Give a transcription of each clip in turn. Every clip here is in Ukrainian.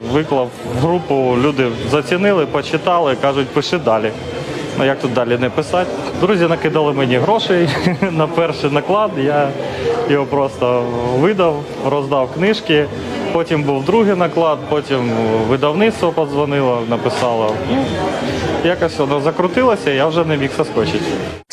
Виклав в групу, люди зацінили, почитали, кажуть, пиши далі. Ну як тут далі не писати? Друзі накидали мені грошей на перший наклад. Я його просто видав, роздав книжки. Потім був другий наклад, потім видавництво подзвонило, написало. Ну, якось воно закрутилося, я вже не міг соскочити.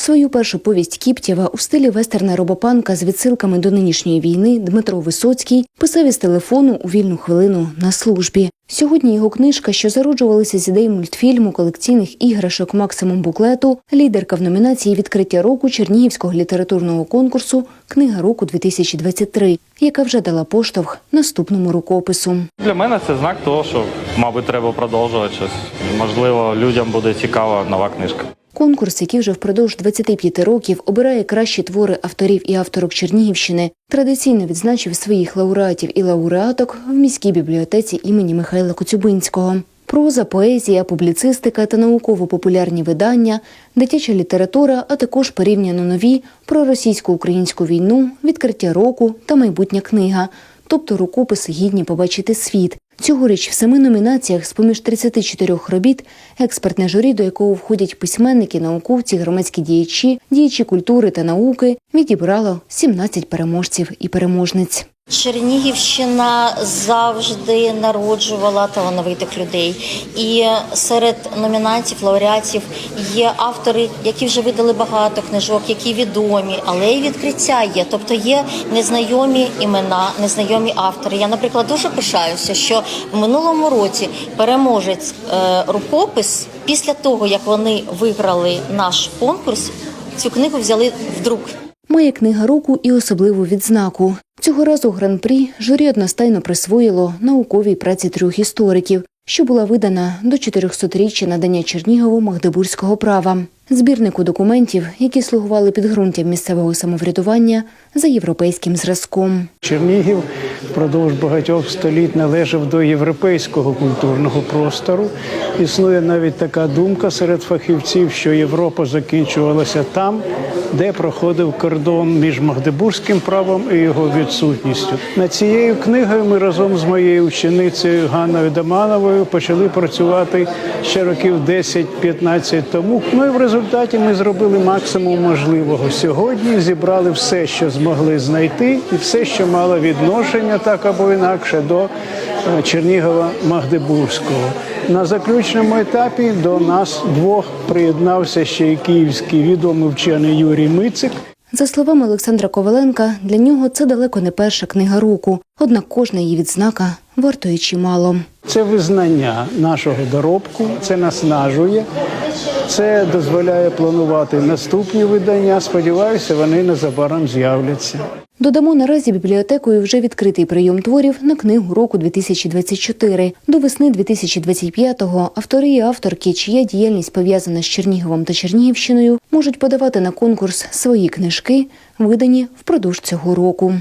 Свою першу повість Кіптєва у стилі вестерна робопанка з відсилками до нинішньої війни Дмитро Висоцький писав із телефону у вільну хвилину на службі. Сьогодні його книжка, що зароджувалася з ідей мультфільму, колекційних іграшок Максимум буклету, лідерка в номінації відкриття року Чернігівського літературного конкурсу Книга року 2023 яка вже дала поштовх наступному рукопису. Для мене це знак того, що, мабуть, треба продовжувати щось. Можливо, людям буде цікава нова книжка. Конкурс, який вже впродовж 25 років обирає кращі твори авторів і авторок Чернігівщини, традиційно відзначив своїх лауреатів і лауреаток в міській бібліотеці імені Михайла Коцюбинського. Проза, поезія, публіцистика та науково-популярні видання, дитяча література, а також порівняно нові про російсько-українську війну, відкриття року та майбутня книга, тобто рукописи гідні побачити світ. Цьогоріч в семи номінаціях з поміж 34 робіт експертне журі, до якого входять письменники, науковці, громадські діячі, діячі культури та науки, відібрало 17 переможців і переможниць. Чернігівщина завжди народжувала талановитих людей, і серед номінантів, лауреатів є автори, які вже видали багато книжок, які відомі, але й відкриття є. Тобто є незнайомі імена, незнайомі автори. Я, наприклад, дуже пишаюся, що в минулому році переможець е, рукопис після того, як вони виграли наш конкурс, цю книгу взяли в друк. Має книга року і особливу відзнаку. Цього разу гран-прі журі одностайно присвоїло науковій праці трьох істориків, що була видана до 400-річчя надання Чернігову магдебурзького права, збірнику документів, які слугували підґрунтям місцевого самоврядування за європейським зразком. Чернігів впродовж багатьох століть належав до європейського культурного простору. Існує навіть така думка серед фахівців, що Європа закінчувалася там, де проходив кордон між Магдебурзьким правом і його відсутністю. Над цією книгою ми разом з моєю ученицею Ганною Дамановою почали працювати ще років 10-15 тому. Ну і в результаті ми зробили максимум можливого. Сьогодні зібрали все, що змогли знайти, і все, що мало відношення так або інакше до е, Чернігова Магдебурзького. На заключному етапі до нас двох приєднався ще й київський відомий вчений Юрій Мицик. За словами Олександра Коваленка, для нього це далеко не перша книга року, однак кожна її відзнака вартує чимало. Це визнання нашого доробку, це наснажує, це дозволяє планувати наступні видання. Сподіваюся, вони незабаром з'являться. Додамо наразі бібліотекою вже відкритий прийом творів на книгу року 2024. До весни 2025-го автори і авторки, чия діяльність пов'язана з Черніговом та Чернігівщиною, можуть подавати на конкурс свої книжки, видані впродовж цього року.